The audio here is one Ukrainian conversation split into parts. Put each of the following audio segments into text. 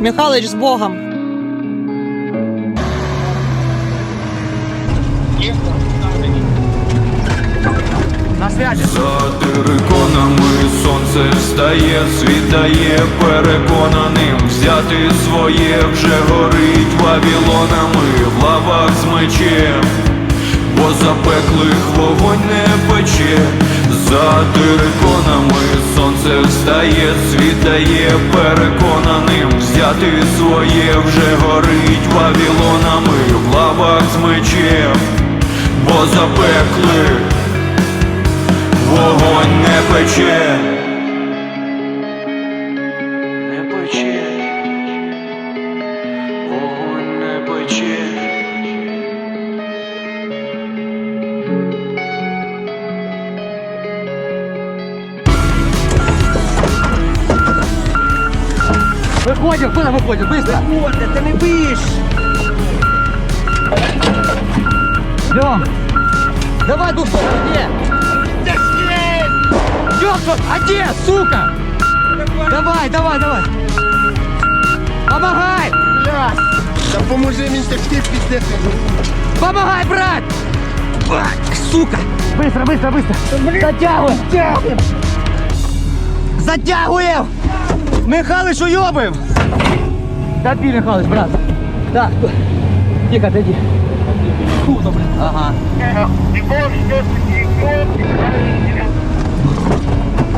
Михалич з Богом. На связи. За териконами сонце встає, світає переконаним взяти своє вже горить вавілонами в лавах з мечем, бо запеклих вогонь не пече, за териконами сонце встає, світає переконаним взяти своє вже горить вавілонами в лавах з мечем, бо запекли, Вогонь не пече, Выходим, куда выходим? Быстро. Вот, ты не бишь. Идем. Давай, дух, где? Ёпта, а где, сука? Давай, давай, давай. Помогай! Та поможи мені так ти піздець. Помогай, брат! Бать, сука! Быстро, быстро, быстро! Затягуем! Затягуем! Затягуем! Михалыч уебаем! Добей, Михалыч, брат! Так, тихо, отойди. Ага.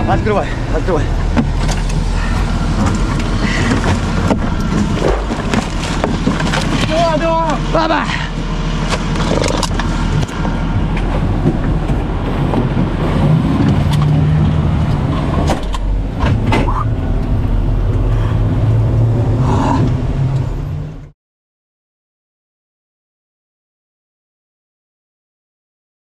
Открывай, открывай. Баба!